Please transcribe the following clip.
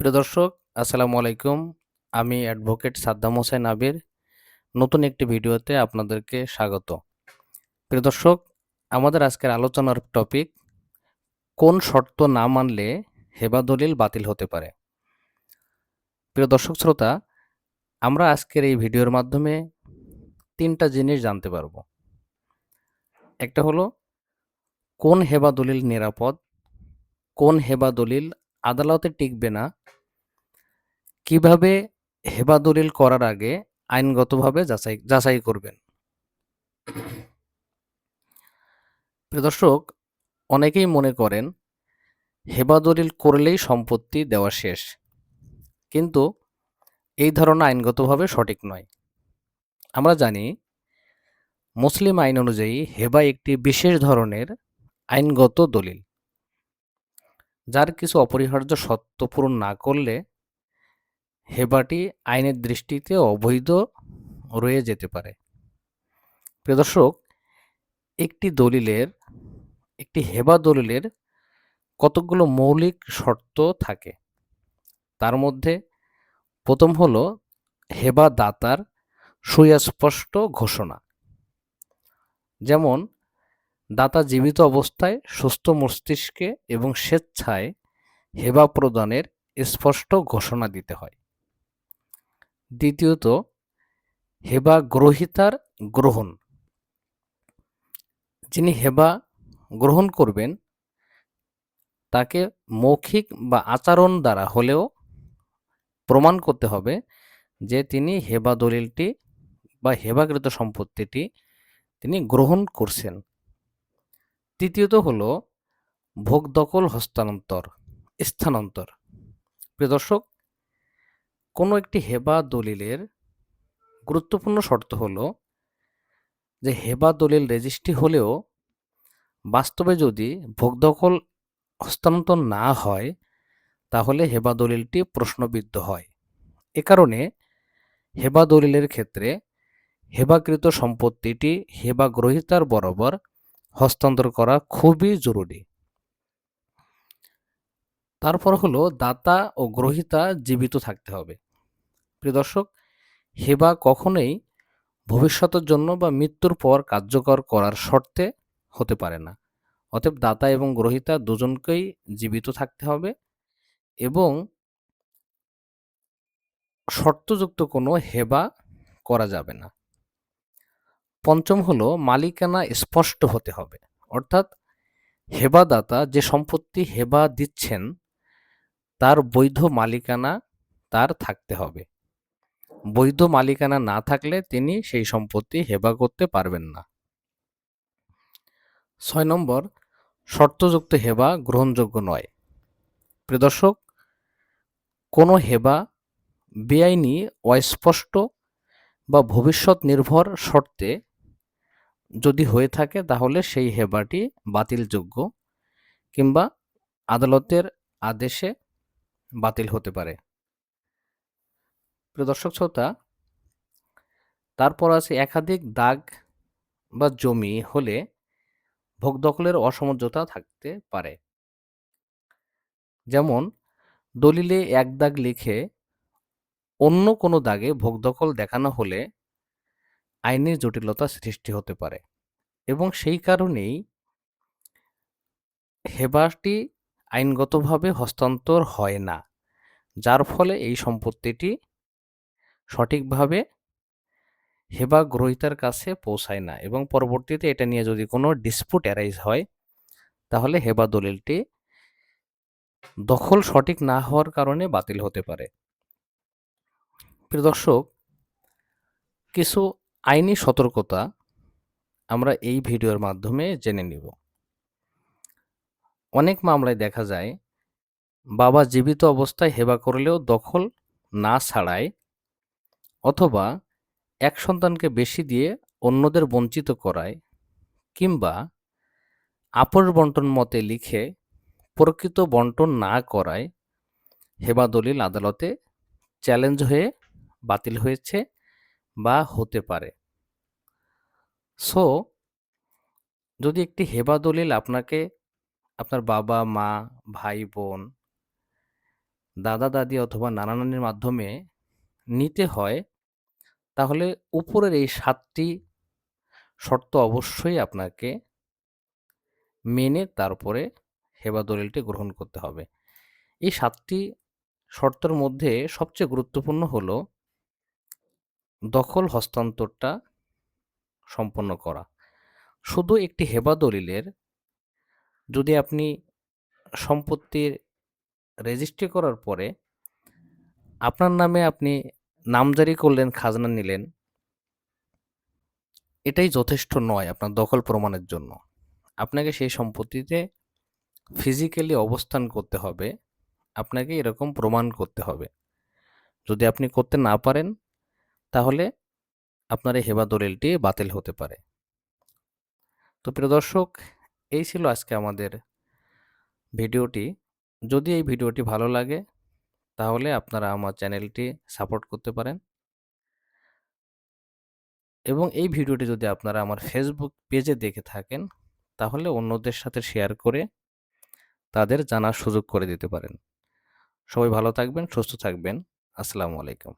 প্রিয় দর্শক, আসসালামু আলাইকুম। আমি অ্যাডভোকেট সাদ্দাম হোসেন আবির। নতুন একটি ভিডিওতে আপনাদেরকে স্বাগত। প্রিয় দর্শক, আমাদের আজকের আলোচনার টপিক কোন শর্ত না মানলে হেবা দলিল বাতিল হতে পারে? প্রিয় দর্শক শ্রোতা, আমরা আজকের এই ভিডিওর মাধ্যমে তিনটা জিনিস জানতে পারব। একটা হলো, কোন হেবা দলিল নিরাপদ? কোন হেবা দলিল আদালতে টিকবে না। কীভাবে হেবা দলিল করার আগে আইনগতভাবে যাচাই যাচাই করবেন? দর্শক, অনেকেই মনে করেন হেবা দলিল করলেই সম্পত্তি দেওয়া শেষ। কিন্তু এই ধারণা আইনগতভাবে সঠিক নয়। আমরা জানি মুসলিম আইন অনুযায়ী হেবা একটি বিশেষ ধরনের আইনগত দলিল। যার কিছু অপরিহার্য সত্য পূরণ না করলে হেবাটি আইনের দৃষ্টিতে অবৈধ রয়ে যেতে পারে। প্রিয় দর্শক, একটি দলিলের, একটি হেবা দলিলের কতকগুলো মৌলিক শর্ত থাকে। তার মধ্যে প্রথম হলো হেবা দাতার সুস্পষ্ট ঘোষণা। যেমন দাতা জীবিত অবস্থায় সুস্থ মস্তিষ্কে এবং স্বেচ্ছায় হেবা প্রদানের স্পষ্ট ঘোষণা দিতে হয়। দ্বিতীয়ত, হেবা গ্রহিতার গ্রহণ। যিনি হেবা গ্রহণ করবেন, তাকে মৌখিক বা আচরণ দ্বারা হলেও প্রমাণ করতে হবে যে তিনি হেবা দলিলটি বা হেবাকৃত সম্পত্তিটি তিনি গ্রহণ করছেন। তৃতীয়ত হলো ভোগ দখল হস্তান্তর, স্থানান্তর। প্রিয় দর্শক, কোনো একটি হেবা দলিলের গুরুত্বপূর্ণ শর্ত হলো যে হেবা দলিল রেজিস্ট্রি হলেও বাস্তবে যদি ভোগদখল হস্তান্তর না হয়, তাহলে হেবা দলিলটি প্রশ্নবিদ্ধ হয়। এ কারণে হেবা দলিলের ক্ষেত্রে হেবাকৃত সম্পত্তিটি হেবা গ্রহিতার বরাবর হস্তান্তর করা খুবই জরুরি। তারপর হলো দাতা ও গ্রহিতা জীবিত থাকতে হবে। প্রিয় দর্শক, হেবা কখনোই ভবিষ্যতের জন্য বা মৃত্যুর পর কার্যকর করার শর্তে হতে পারে না। অতএব দাতা এবং গ্রহিতা দুজনকেই জীবিত থাকতে হবে এবং শর্তযুক্ত কোনো হেবা করা যাবে না। পঞ্চম হলো মালিকানা স্পষ্ট হতে হবে। অর্থাৎ হেবাদাতা যে সম্পত্তি হেবা দিচ্ছেন, তার বৈধ মালিকানা তার থাকতে হবে। বৈধ মালিকানা না থাকলে তিনি সেই সম্পত্তি হেবা করতে পারবেন না। ছয় নম্বর, শর্তযুক্ত হেবা গ্রহণযোগ্য নয়। প্রদর্শক কোনো হেবা বেআইনি, অস্পষ্ট বা ভবিষ্যৎ নির্ভর শর্তে যদি হয়ে থাকে তাহলে সেই হেবাটি বাতিলযোগ্য কিংবা আদালতের আদেশে বাতিল হতে পারে। প্রিয় দর্শক শ্রোতা, তারপর আছে একাধিক দাগ বা জমি হলে ভোগ দখলের অসমঝোতা থাকতে পারে। যেমন, দলিলে এক দাগ লিখে অন্য কোনো দাগে ভোগ দখল দেখানো হলে আইনের জটিলতা সৃষ্টি হতে পারে। এবং সেই কারণেই হেবাটি আইনগতভাবে হস্তান্তর হয় না, যার ফলে এই সম্পত্তিটি সঠিকভাবে হেবা গ্রহিতার কাছে পৌঁছায় না এবং পরবর্তীতে এটা নিয়ে যদি কোনো ডিসপুট অ্যারাইজ হয়, তাহলে হেবা দলিলটি দখল সঠিক না হওয়ার কারণে বাতিল হতে পারে। প্রিয় দর্শক, কিছু আইনি সতর্কতা আমরা এই ভিডিওর মাধ্যমে জেনে নিব। অনেক মামলায় দেখা যায়, বাবা জীবিত অবস্থায় হেবা করলেও দখল না ছাড়ায় অথবা এক সন্তানকে বেশি দিয়ে অন্যদের বঞ্চিত করায় কিংবা আপস বন্টন মতে লিখে প্রকৃত বন্টন না করায় হেবা দলিল আদালতে চ্যালেঞ্জ হয়ে বাতিল হয়েছে বা হতে পারে। সো যদি একটি হেবা দলিল আপনাকে, আপনার বাবা, মা, ভাই, বোন, দাদা, দাদি অথবা নানা নানির মাধ্যমে নিতে হয়, তাহলে উপরের এই সাতটি শর্ত অবশ্যই আপনাকে মেনে তারপরে হেবা দলিলটি গ্রহণ করতে হবে। এই সাতটি শর্তের মধ্যে সবচেয়ে গুরুত্বপূর্ণ হলো দখল হস্তান্তরটা সম্পন্ন করা। শুধু একটি হেবা দলিলের যদি আপনি সম্পত্তির রেজিস্ট্রি করার পরে আপনার নামে আপনি নামজারি করলেন, খাজনা নিলেন, এটাই যথেষ্ট নয় আপনার দখল প্রমাণের জন্য। আপনাকে সেই সম্পত্তিতে ফিজিক্যালি অবস্থান করতে হবে, আপনাকে এরকম প্রমাণ করতে হবে। যদি আপনি করতে না পারেন তাহলে আপনার এই হেবা দলিলটি বাতিল হতে পারে। তো প্রিয় দর্শক, এই ছিল আজকে আমাদের ভিডিওটি। যদি এই ভিডিওটি ভালো লাগে, তাহলে আপনারা আমার চ্যানেলটি সাপোর্ট করতে পারেন। এবং এই ভিডিওটি যদি আপনারা আমার ফেসবুক পেজে দেখে থাকেন, তাহলে অন্যদের সাথে শেয়ার করে তাদের জানার সুযোগ করে দিতে পারেন। সবাই ভালো থাকবেন, সুস্থ থাকবেন। আসসালামু আলাইকুম।